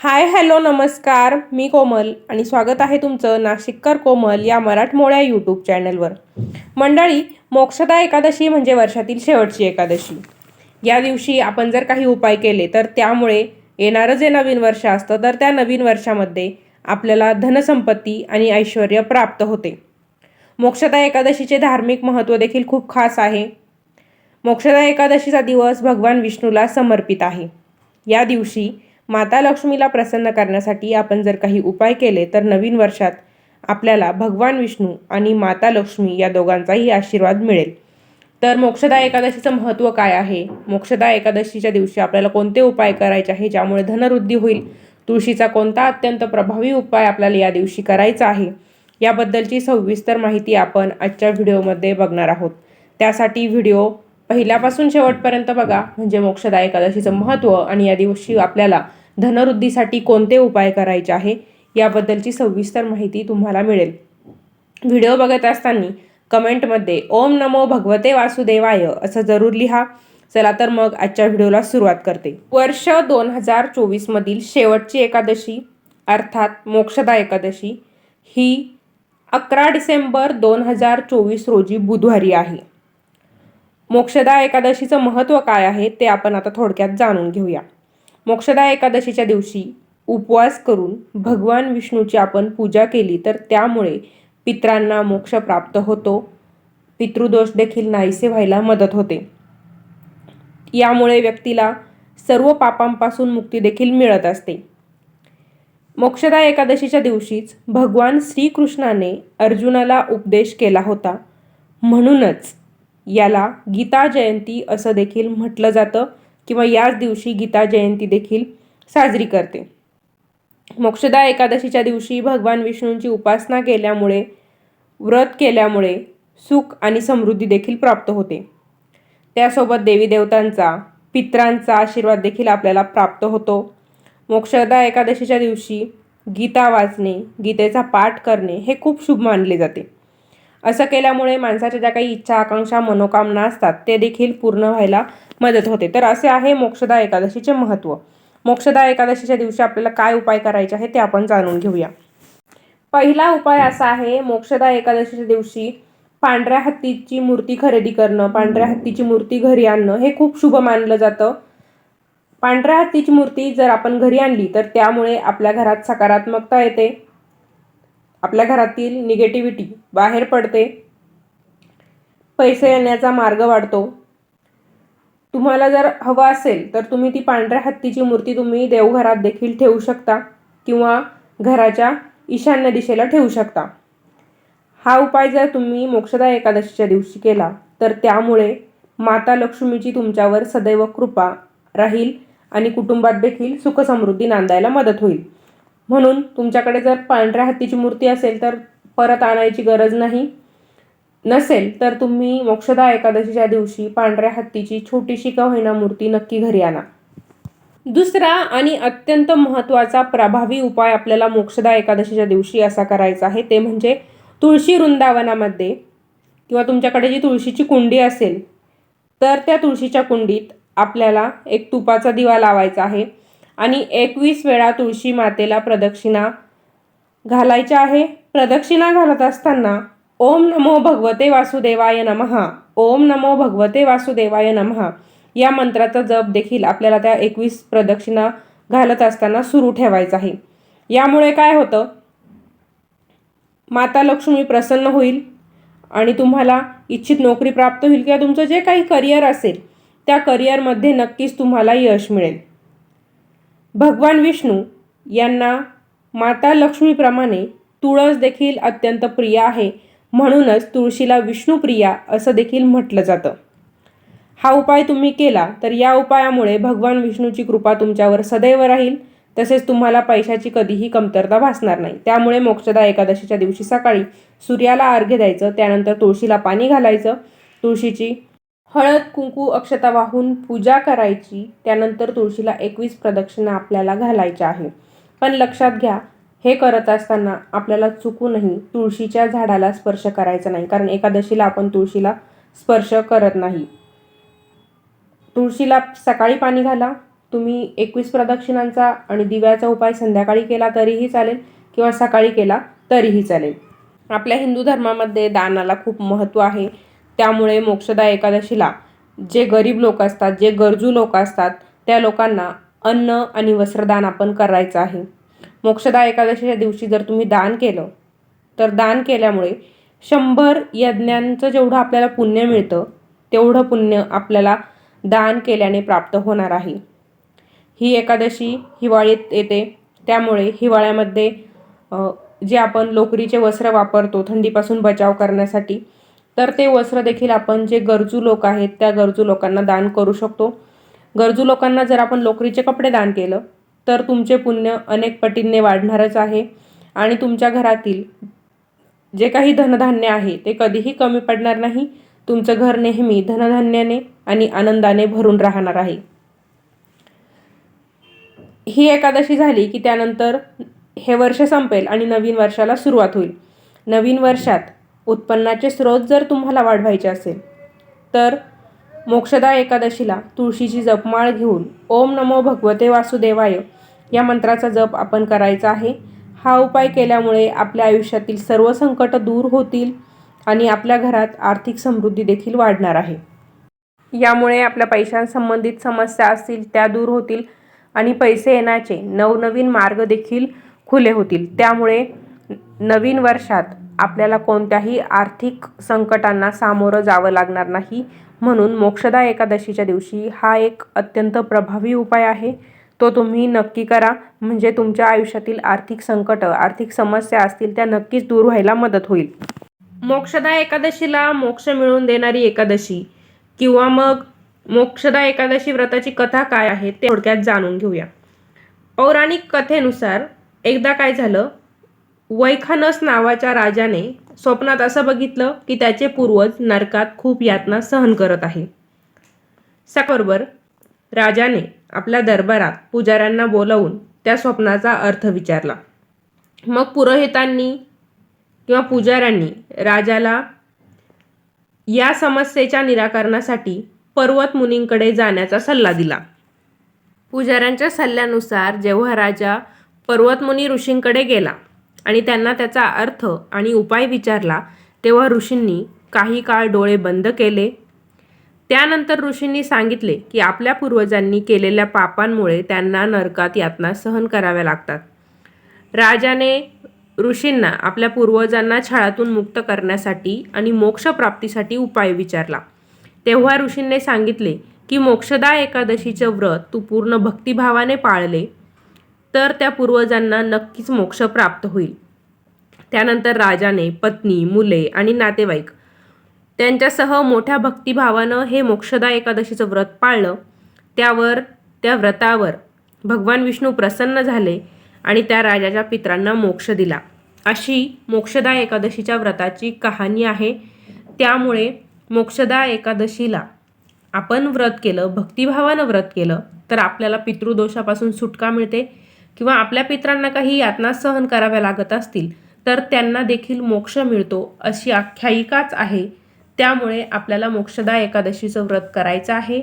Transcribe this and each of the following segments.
Hi hello नमस्कार. मी कोमल आणि स्वागत आहे तुमचं नाशिककर कोमल या मराठमोळ्या यूट्यूब चॅनलवर मंडळी मोक्षदा एकादशी म्हणजे वर्षातील शेवटची एकादशी. या दिवशी आपण जर काही उपाय केले तर त्यामुळे येणारं जे नवीन वर्ष असतं. तर त्या नवीन वर्षामध्ये आपल्याला धनसंपत्ती आणि ऐश्वर प्राप्त होते. मोक्षदा एकादशीचे धार्मिक महत्त्व देखील खूप खास आहे. मोक्षदा एकादशीचा दिवस भगवान विष्णूला समर्पित आहे. या दिवशी माता लक्ष्मीला प्रसन्न करण्यासाठी आपण जर काही उपाय केले तर नवीन वर्षात आपल्याला भगवान विष्णू आणि माता लक्ष्मी या दोघांचाही आशीर्वाद मिळेल. तर मोक्षदा एकादशीचं महत्त्व काय आहे? मोक्षदा एकादशीच्या दिवशी आपल्याला कोणते उपाय करायचे आहे? ज्यामुळे धनवृद्धी होईल? तुळशीचा कोणता अत्यंत प्रभावी उपाय आपल्याला या दिवशी करायचा आहे? याबद्दलची सविस्तर माहिती आपण आजच्या व्हिडिओमध्ये बघणार आहोत. त्यासाठी व्हिडिओ पहिल्यापासून शेवटपर्यंत बघा. म्हणजे मोक्षदा एकादशीचं महत्त्व आणि या दिवशी आपल्याला धनवृद्धीसाठी कोणते उपाय करायचे आहे? याबद्दलची सविस्तर माहिती तुम्हाला मिळेल. व्हिडिओ बघत असताना कमेंटमध्ये ओम नमो भगवते वासुदेवाय असं जरूर लिहा. चला तर मग आजच्या व्हिडिओला सुरुवात करते. वर्ष दोन हजार चोवीसमधील शेवटची एकादशी अर्थात मोक्षदा एकादशी ही अकरा डिसेंबर दोन हजार चोवीस रोजी बुधवारी आहे. मोक्षदा एकादशीचं महत्त्व काय आहे ते आपण आता थोडक्यात जाणून घेऊया. मोक्षदा एकादशीच्या दिवशी उपवास करून भगवान विष्णूची आपण पूजा केली तर त्यामुळे पित्रांना मोक्ष प्राप्त होतो. पितृदोष देखील नाहीसे व्हायला मदत होते. यामुळे व्यक्तीला सर्व पापांपासून मुक्ती देखील मिळत असते. मोक्षदा एकादशीच्या दिवशीच भगवान श्रीकृष्णाने अर्जुनाला उपदेश केला होता. म्हणूनच याला गीता जयंती असं देखील म्हटलं जातं. किंवा याच दिवशी गीता जयंती देखील साजरी करते. मोक्षदा एकादशीच्या दिवशी भगवान विष्णूंची उपासना केल्यामुळे व्रत केल्यामुळे सुख आणि समृद्धी देखील प्राप्त होते. त्यासोबत देवी देवतांचा पित्रांचा आशीर्वाद देखील आपल्याला प्राप्त होतो. मोक्षदा एकादशीच्या दिवशी गीता वाचणे गीतेचा पाठ करणे हे खूप शुभ मानले जाते. असं केल्यामुळे माणसाच्या ज्या काही इच्छा आकांक्षा मनोकामना असतात ते देखील पूर्ण व्हायला मदत होते. तर असे आहे मोक्षदा एकादशीचे महत्त्व मोक्षदा एकादशीच्या दिवशी आपल्याला काय उपाय करायचे आहे ते आपण जाणून घेऊया. पहिला उपाय असा आहे मोक्षदा एकादशीच्या दिवशी पांढऱ्या हत्तीची मूर्ती खरेदी करणं पांढऱ्या हत्तीची मूर्ती घरी आणणं हे खूप शुभ मानलं जातं. पांढऱ्या हत्तीची मूर्ती जर आपण घरी आणली तर त्यामुळे आपल्या घरात सकारात्मकता येते. आपल्या घरातील निगेटिव्हिटी बाहेर पडते. पैसे येण्याचा मार्ग वाढतो. तुम्हाला जर हवं असेल तर तुम्ही ती पांढऱ्या हत्तीची मूर्ती तुम्ही देवघरात देखील ठेवू शकता किंवा घराच्या ईशान्य दिशेला ठेवू शकता. हा उपाय जर तुम्ही मोक्षदा एकादशीच्या दिवशी केला तर त्यामुळे माता लक्ष्मीची तुमच्यावर सदैव कृपा राहील आणि कुटुंबात देखील सुखसमृद्धी नांदायला मदत होईल. म्हणून तुमच्याकडे जर पांढऱ्या हत्तीची मूर्ती असेल तर परत आणायची गरज नाही. नसेल तर तुम्ही मोक्षदा एकादशीच्या दिवशी पांढऱ्या हत्तीची छोटीशी का होईना मूर्ती नक्की घरी आणा. दुसरा आणि अत्यंत महत्त्वाचा प्रभावी उपाय आपल्याला मोक्षदा एकादशीच्या दिवशी असा करायचा आहे ते म्हणजे तुळशी वृंदावनामध्ये किंवा तुमच्याकडे जी तुळशीची कुंडी असेल तर त्या तुळशीच्या कुंडीत आपल्याला एक तुपाचा दिवा लावायचा आहे आणि एकवीस वेळा तुळशी मातेला प्रदक्षिणा घालायच्या आहे. प्रदक्षिणा घालत असताना ओम नमो भगवते वासुदेवाय नमहा ओम नमो भगवते वासुदेवाय नमहा या मंत्राचा जप देखील आपल्याला त्या एकवीस प्रदक्षिणा घालत असताना सुरू ठेवायचा आहे. यामुळे काय होतं? माता लक्ष्मी प्रसन्न होईल आणि तुम्हाला इच्छित नोकरी प्राप्त होईल किंवा तुमचं जे काही करिअर असेल त्या करिअरमध्ये नक्कीच तुम्हाला यश मिळेल. भगवान विष्णू यांना माता लक्ष्मीप्रमाणे तुळस देखील अत्यंत प्रिय आहे. म्हणूनच तुळशीला विष्णुप्रिया असं देखील म्हटलं जातं. हा उपाय तुम्ही केला तर या उपायामुळे भगवान विष्णूची कृपा तुमच्यावर सदैव राहील. तसेच तुम्हाला पैशाची कधीही कमतरता भासणार नाही. त्यामुळे मोक्षदा एकादशीच्या दिवशी सकाळी सूर्याला अर्घ्य द्यायचं त्यानंतर तुळशीला पाणी घालायचं. तुळशीची हळद कुंकू अक्षता वाहून पूजा करायची. त्यानंतर तुळशीला एकवीस प्रदक्षिणा आपल्याला घालायच्या आहे पण लक्षात घ्या हे करत असताना आपल्याला चुकूनही तुळशीच्या झाडाला स्पर्श करायचा नाही. कारण एकादशीला आपण तुळशीला स्पर्श करत नाही. तुळशीला सकाळी पाणी घाला तुम्ही एकवीस प्रदक्षिणांचा आणि दिव्याचा उपाय संध्याकाळी केला तरीही चालेल किंवा सकाळी केला तरीही चालेल. आपल्या हिंदू धर्मामध्ये दानाला खूप महत्त्व आहे. त्यामुळे मोक्षदा एकादशीला जे गरीब लोक असतात जे गरजू लोक असतात त्या लोकांना अन्न आणि वस्त्रदान आपण करायचं आहे. मोक्षदा एकादशीच्या दिवशी जर तुम्ही दान केलं तर दान केल्यामुळे शंभर यज्ञांचं जेवढं आपल्याला पुण्य मिळतं तेवढं पुण्य आपल्याला दान केल्याने प्राप्त होणार आहे. ही एकादशी हिवाळीत येते त्यामुळे हिवाळ्यामध्ये जे आपण लोकरीचे वस्त्र वापरतो थंडीपासून बचाव करण्यासाठी तर ते वस्त्र देखील आपण जे गरजू लोक आहेत त्या गरजू लोकांना दान करू शकतो. गरजू लोकांना जर आपण लोकरीचे कपडे दान केलं तर तुमचे पुण्य अनेक पटींनी वाढणारच आहे. आणि तुमच्या घरातील जे काही धनधान्य आहे ते कधीही कमी पडणार नाही. तुमचं घर नेहमी धनधान्याने आणि आनंदाने भरून राहणार आहे. ही एकादशी झाली की त्यानंतर हे वर्ष संपेल आणि नवीन वर्षाला सुरुवात होईल. नवीन वर्षात उत्पन्नाचे स्रोत जर तुम्हाला वाढवायचे असेल तर मोक्षदा एकादशीला तुळशीची जपमाळ घेऊन ओम नमो भगवते वासुदेवाय या मंत्राचा जप आपण करायचा आहे. हा उपाय केल्यामुळे आपल्या आयुष्यातील सर्व संकट दूर होतील आणि आपल्या घरात आर्थिक समृद्धी देखील वाढणार आहे. यामुळे आपल्या पैशांसंबंधित समस्या असतील त्या दूर होतील आणि पैसे येण्याचे नवनवीन मार्ग देखील खुले होतील. त्यामुळे नवीन वर्षात आपल्याला कोणत्याही आर्थिक संकटांना सामोरं जावं लागणार नाही म्हणून मोक्षदा एकादशीच्या दिवशी हा एक अत्यंत प्रभावी उपाय आहे. तो तुम्ही नक्की करा. म्हणजे तुमच्या आयुष्यातील आर्थिक संकट आर्थिक समस्या असतील त्या नक्कीच दूर व्हायला मदत होईल. मोक्षदा एकादशीला मोक्ष मिळवून देणारी एकादशी किंवा मग मोक्षदा एकादशी व्रताची कथा काय आहे ते थोडक्यात जाणून घेऊया. पौराणिक कथेनुसार एकदा काय झालं? वैखानस नावाच्या राजाने स्वप्नात असं बघितलं की त्याचे पूर्वज नरकात खूप यातना सहन करत आहे. सकाळबरोबर राजाने आपल्या दरबारात पुजाऱ्यांना बोलावून त्या स्वप्नाचा अर्थ विचारला. मग पुरोहितांनी किंवा पुजाऱ्यांनी राजाला या समस्येच्या निराकरणासाठी पर्वत मुनींकडे जाण्याचा सल्ला दिला. पुजाऱ्यांच्या सल्ल्यानुसार जेव्हा राजा पर्वतमुनी ऋषींकडे गेला आणि त्यांना त्याचा अर्थ आणि उपाय विचारला तेव्हा ऋषींनी काही काळ डोळे बंद केले त्यानंतर ऋषींनी सांगितले की आपल्या पूर्वजांनी केलेल्या पापांमुळे त्यांना नरकात यातना सहन कराव्या लागतात. राजाने ऋषींना आपल्या पूर्वजांना छळातून मुक्त करण्यासाठी आणि मोक्षप्राप्तीसाठी उपाय विचारला. तेव्हा ऋषींनी सांगितले की मोक्षदा एकादशीचं व्रत तू पूर्ण भक्तिभावाने पाळले तर त्या पूर्वजांना नक्कीच मोक्ष प्राप्त होईल. त्यानंतर राजाने पत्नी मुले आणि नातेवाईक त्यांच्यासह मोठ्या भक्तिभावानं हे मोक्षदा एकादशीचं व्रत पाळलं. त्यावर त्या व्रतावर भगवान विष्णू प्रसन्न झाले आणि त्या राजाच्या पित्रांना मोक्ष दिला. अशी मोक्षदा एकादशीच्या व्रताची कहाणी आहे. त्यामुळे मोक्षदा एकादशीला आपण व्रत केलं भक्तिभावानं व्रत केलं तर आपल्याला पितृदोषापासून सुटका मिळते किंवा आपल्या पित्रांना काही यातना सहन कराव्या लागत असतील तर त्यांना देखील मोक्ष मिळतो अशी आख्यायिकाच आहे त्यामुळे आपल्याला मोक्षदा एकादशीचं व्रत करायचं आहे.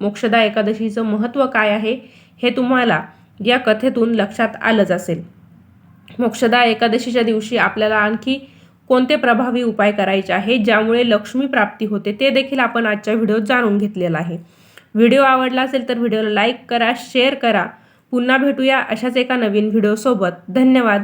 मोक्षदा एकादशीचं महत्त्व काय आहे? हे तुम्हाला या कथेतून लक्षात आलंच असेल. मोक्षदा एकादशीच्या दिवशी आपल्याला आणखी कोणते प्रभावी उपाय करायचे आहे? ज्यामुळे लक्ष्मी प्राप्ती होते ते देखील आपण आजच्या व्हिडिओत जाणून घेतलेलं आहे. व्हिडिओ आवडला असेल तर व्हिडिओला लाईक करा शेअर करा. पुन्हा भेटूया अशाच एका नवीन व्हिडिओसोबत. धन्यवाद.